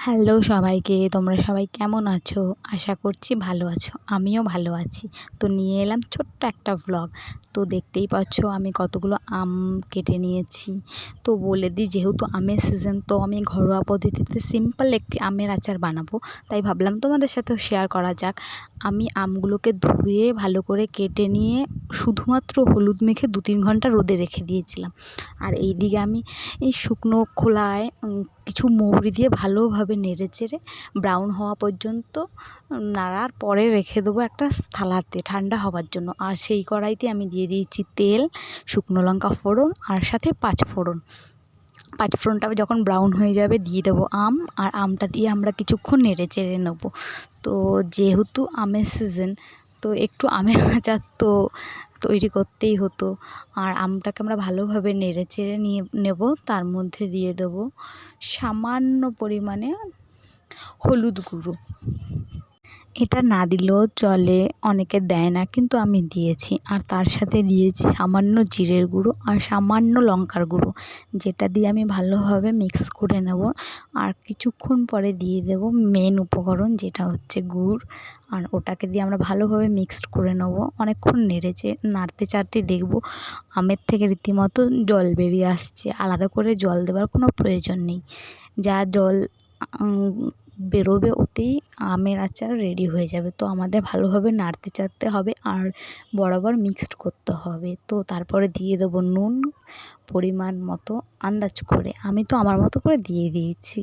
Hello সবাইকে, তোমরা সবাই কেমন আছো? আশা করছি ভালো আছো, আমিও ভালো আছি। তো নিয়ে এলাম ছোট্ট একটা ভ্লগ তো দেখতেই পাচ্ছ আমি কতগুলো আম কেটে নিয়েছি। তো বলে দিই, যেহেতু আমের সিজন তো আমি ঘরোয়া পদ্ধতিতে সিম্পল একটি আমের আচার বানাবো। তাই ভাবলাম তোমাদের সাথেও শেয়ার করা যাক। আমি আমগুলোকে ধুয়ে ভালো করে কেটে নিয়ে শুধুমাত্র হলুদ মেখে দু তিন ঘণ্টা রোদে রেখে দিয়েছিলাম। আর এই দিকে আমি এই শুকনো খোলায় কিছু মৌরি দিয়ে ভালোভাবে নেড়ে চেড়ে ব্রাউন হওয়া পর্যন্ত নাড়ার পরে রেখে দেবো একটা থালাতে ঠান্ডা হওয়ার জন্য। আর সেই কড়াইতে আমি দিয়ে দিয়েছি তেল, শুকনো লঙ্কা ফোড়ন আর সাথে পাঁচ ফোড়ন। পাঁচ ফোড়নটা যখন ব্রাউন হয়ে যাবে দিয়ে দেবো আম আর আমটা দিয়ে আমরা কিছুক্ষণ নেড়ে চেড়ে নেব। তো যেহেতু আমের সিজন তো একটু আমের আচার তো তৈরি করতেই হতো। আর আমটাকে আমরা ভালোভাবে নেড়ে চেড়ে নিয়ে নেব, তার মধ্যে দিয়ে দেবো সামান্য পরিমাণে হলুদ গুঁড়ো। এটা না দিলেও চলে, অনেকে দেয় না, কিন্তু আমি দিয়েছি। আর তার সাথে দিয়েছি সামান্য জিরের গুঁড়ো আর সামান্য লঙ্কার গুঁড়ো। যেটা দিয়ে আমি ভালোভাবে মিক্স করে নেব। আর কিছুক্ষণ পরে দিয়ে দেব মেন উপকরণ, যেটা হচ্ছে গুড়। আর ওটাকে দিয়ে আমরা ভালোভাবে মিক্সড করে নেব। অনেকক্ষণ নেড়েছে নাড়তে চাড়তে দেখব। আমের থেকে রীতিমতো জল বেরিয়ে আসছে। আলাদা করে জল দেওয়ার কোনো প্রয়োজন নেই। যা জল বেরোবে ওতেই আমের আচার রেডি হয়ে যাবে। তো আমাদের ভালোভাবে নাড়তে চাড়তে হবে আর বরাবর মিক্সড করতে হবে। তো তারপরে দিয়ে দেবো নুন পরিমাণ মতো আন্দাজ করে। আমি তো আমার মতো করে দিয়ে দিয়েছি।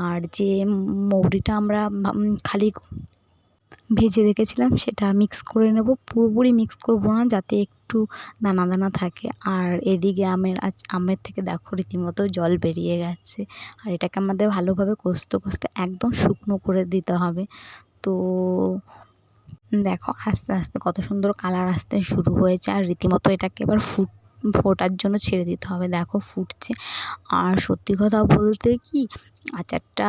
আর যে মৌরিটা আমরা খালি ভেজে রেখেছিলাম, সেটা মিক্স করে নেব। পুরোপুরি মিক্স করব না, যাতে একটু দানা দানা থাকে। আর এদিকে আমের আজ আমের থেকে দেখো রীতিমতো জল বেরিয়ে গেছে। আর এটাকে আমাদের ভালোভাবে কষতে কষতে একদম শুকনো করে দিতে হবে। তো দেখো আস্তে আস্তে কত সুন্দর কালার আসতে শুরু হয়েছে। আর রীতিমতো এটাকে এবার ফুট, ফোটার জন্য ছেড়ে দিতে হবে। দেখো ফুটছে। আর সত্যি কথা বলতে কি আচারটা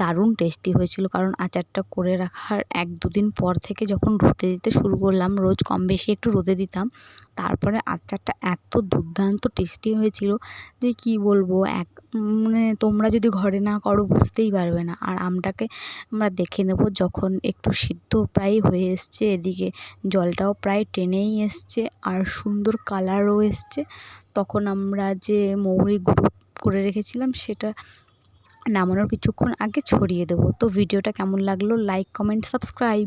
দারুণ টেস্টি হয়েছিল কারণ আচারটা করে রাখার এক দুদিন পর থেকে যখন রোদে দিতে শুরু করলাম, রোজ কম বেশি একটু রোদে দিতাম, তারপরে আচারটা এত দুর্দান্ত টেস্টি হয়েছিল যে কি বলব, এক মানে তোমরা যদি ঘরে না করো বুঝতেই পারবে না। আর আমটাকে আমরা দেখে নেব যখন একটু সিদ্ধ প্রায় হয়ে এসছে, এদিকে জলটাও প্রায় টেনেই এসছে আর সুন্দর কালারও এসছে। তখন আমরা যে মৌরি গুঁড়ো করে রেখেছিলাম, সেটা নামানোর কিছুক্ষণ আগে ছড়িয়ে দেবো। তো ভিডিওটা কেমন লাগল লাইক কমেন্ট সাবস্ক্রাইব